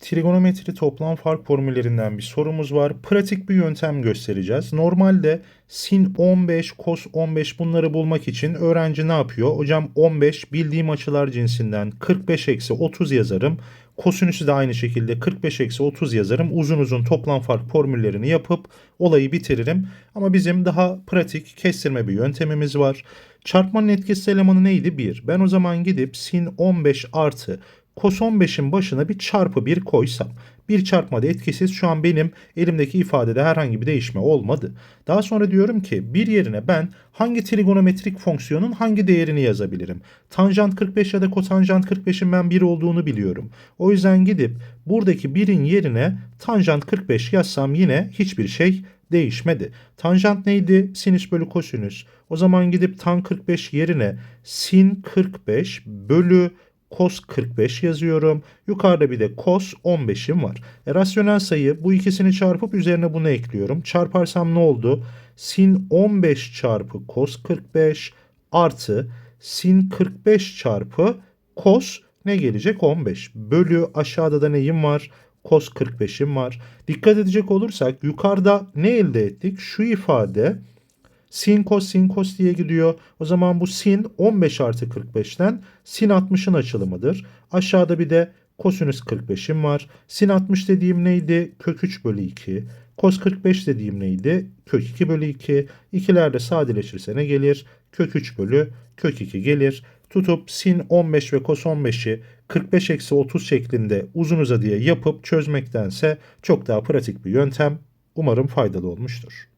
trigonometri toplam fark formüllerinden bir sorumuz var. Pratik bir yöntem göstereceğiz. Normalde sin 15, kos 15 bunları bulmak için öğrenci ne yapıyor? Hocam 15 bildiğim açılar cinsinden 45 eksi 30 yazarım. Kosinüsü de aynı şekilde 45 eksi 30 yazarım. Uzun uzun toplam fark formüllerini yapıp olayı bitiririm. Ama bizim daha pratik kestirme bir yöntemimiz var. Çarpmanın etkisiz elemanı neydi? 1. Ben o zaman gidip sin 15 artı Kos 15'in başına bir çarpı 1 koysam. Bir çarpmada etkisiz şu an benim elimdeki ifadede herhangi bir değişme olmadı. Daha sonra diyorum ki bir yerine ben hangi trigonometrik fonksiyonun hangi değerini yazabilirim? Tanjant 45 ya da kotanjant 45'in ben 1 olduğunu biliyorum. O yüzden gidip buradaki 1'in yerine tanjant 45 yazsam yine hiçbir şey değişmedi. Tanjant neydi? Sinüs bölü kosinüs. O zaman gidip tan 45 yerine sin 45 bölü cos 45 yazıyorum. Yukarıda bir de cos 15'im var. E, rasyonel sayı bu ikisini çarpıp üzerine bunu ekliyorum. Çarparsam ne oldu? Sin 15 çarpı cos 45 artı sin 45 çarpı cos ne gelecek? 15. Bölü aşağıda da neyim var? Cos 45'im var. Dikkat edecek olursak yukarıda ne elde ettik? Şu ifade sin cos sin cos diye gidiyor. O zaman bu sin 15 artı 45'ten sin 60'ın açılımıdır. Aşağıda bir de kosinüs 45'im var. Sin 60 dediğim neydi? Kök 3 bölü 2. Kos 45 dediğim neydi? Kök 2 bölü 2. İkiler de sadeleşirse ne gelir? Kök 3 bölü kök 2 gelir. Tutup sin 15 ve kos 15'i 45 eksi 30 şeklinde uzun uzadıya yapıp çözmektense çok daha pratik bir yöntem. Umarım faydalı olmuştur.